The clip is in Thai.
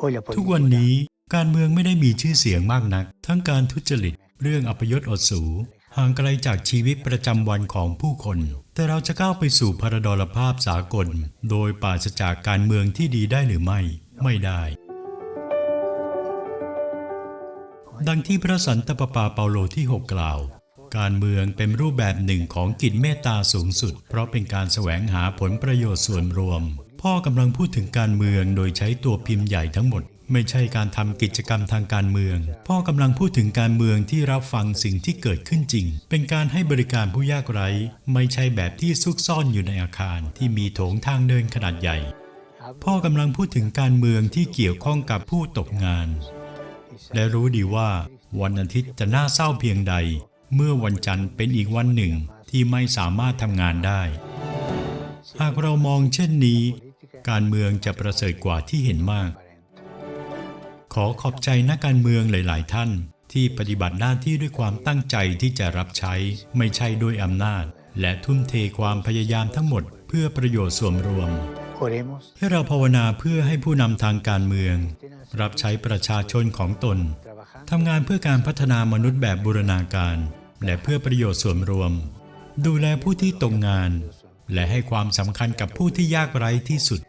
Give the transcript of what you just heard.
Hoy la ทุกวัน política นี้การเมืองไม่ได้มีชื่อเสียงมากนัก ทั้งการทุจริต เรื่องอัปยศอดสู ห่างไกลจากชีวิตประจำวันของผู้คน แต่เราจะก้าวไปสู่พระดลภาพสากล โดยปราศจากการเมืองที่ดีได้หรือไม่ ไม่ได้ ดังที่พระสันตะปาปาเปาโลที่ 6 กล่าว การเมืองเป็นรูปแบบหนึ่งของกิจเมตตาสูงสุด เพราะเป็นการแสวงหาผลประโยชน์ส่วนรวม พ่อกำลังพูดถึงการเมืองโดยใช้ตัวพิมพ์ใหญ่ทั้งหมด ไม่ใช่การทำกิจกรรมทางการเมือง พ่อกำลังพูดถึงการเมืองที่รับฟังสิ่งที่เกิดขึ้นจริง เป็นการให้บริการผู้ยากไร้ ไม่ใช่แบบที่ซุกซ่อนอยู่ในอาคารที่มีโถงทางเดินขนาดใหญ่ พ่อกำลังพูดถึงการเมืองที่เกี่ยวข้องกับผู้ตกงาน และรู้ดีว่า วันอาทิตย์จะน่าเศร้าเพียงใด เมื่อวันจันทร์เป็นอีกวันหนึ่งที่ไม่สามารถทำงานได้ หากเรามองเช่นนี้ การเมืองจะประเสริฐกว่าที่เห็นมาก ขอขอบใจนักการเมืองหลาย ๆ ท่าน ที่ปฏิบัติหน้าที่ด้วยความตั้งใจที่จะรับใช้ ไม่ใช่ด้วยอำนาจ และทุ่มเทความพยายามทั้งหมด เพื่อประโยชน์ส่วนรวม ให้เราภาวนาเพื่อให้ผู้นำทางการเมือง รับใช้ประชาชนของตนทำงานเพื่อการพัฒนามนุษย์แบบบูรณาการ และเพื่อประโยชน์ส่วนรวม ดูแลผู้ที่ตกงาน และให้ความสำคัญกับผู้ที่ยากไร้ที่สุด